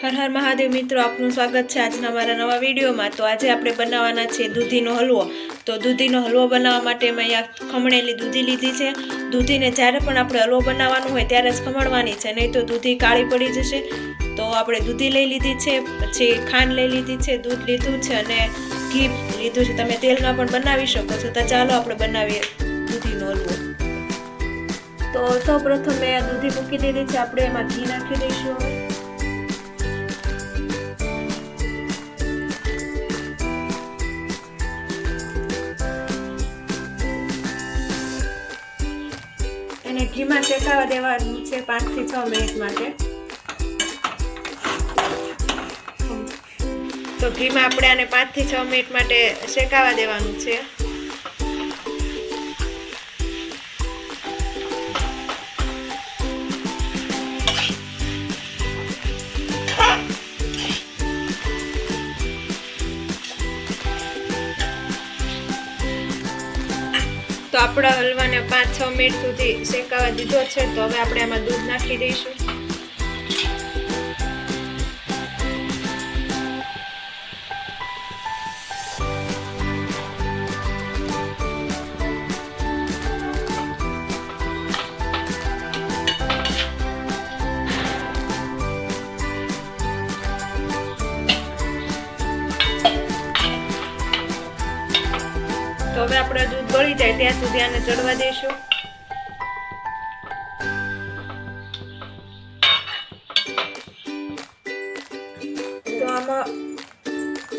હર હર મહાદેવ મિત્રો, આપનું સ્વાગત છે આજના મારા નવા વિડીયોમાં. તો આજે આપણે બનાવવાના છે દૂધીનો હલવો. તો દૂધીનો હલવો બનાવવા માટે મેં અહીંયા ખમણેલી દૂધી લીધી છે. દૂધીને જ્યારે પણ આપણે હલવો બનાવવાનો હોય ત્યારે જ ખમણવાની છે. નહીં તો દૂધી કાળી પડી જશે. તો આપણે દૂધી લઈ લીધી છે, પછી ખાંડ લઈ લીધી છે, દૂધ લીધું છે અને ઘી લીધું છે. તમે તેલમાં પણ બનાવી શકો છો. તો ચાલો આપણે બનાવીએ દૂધીનો હલવો. તો સૌ પ્રથમ મેં દૂધી મૂકી દીધી છે. આપણે એમાં ઘી નાખી દઈશું. એને ઘીમાં શેકાવા દેવાનું છે પાંચથી છ મિનિટ માટે. તો ઘીમાં આપણે આને પાંચથી છ મિનિટ માટે શેકાવા દેવાનું છે. તો આપણા હલવાને પાંચ છ મિનિટ સુધી શેકાવા દીધો છે, તો હવે આપણે આમાં દૂધ નાખી દઈશું. હવે આપણે દૂધ બળી જાય ત્યાં સુધી આને ચડવા દઈશું. તો આમાં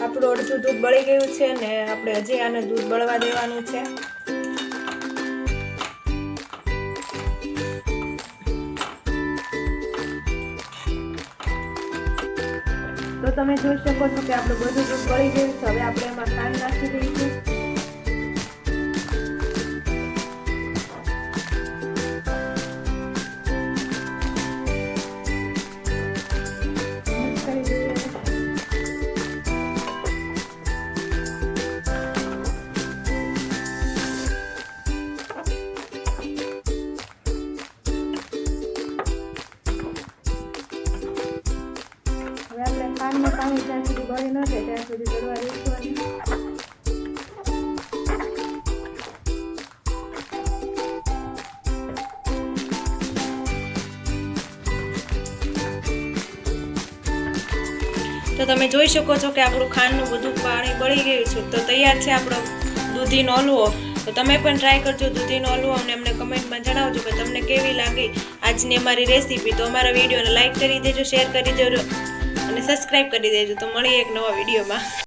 આપણું અડધું દૂધ બળી ગયું છે ને આપણે હજી આને દૂધ બળવા દેવાનું છે. તો તમે જોઈ શકો છો કે આપણું બધું દૂધ બળી ગયું છે. હવે આપણે એમાં ખાંડ નાખી દઈશું. તો તમે જોઈ શકો છો કે આપણું ખાંડનું બધું પાણી બળી ગયું છે. તો તૈયાર છે આપણો દૂધીનો હલવો. તો તમે પણ ટ્રાય કરજો દૂધીનો હલવો અને અમને કમેન્ટમાં જણાવજો કે તમને કેવી લાગી આજની અમારી રેસીપી તો અમારા વિડીયોને લાઈક કરી દેજો શેર કરી દેજો. અને સબસ્ક્રાઈબ કરી દેજો તો મળીએ એક નવા વિડીયોમાં.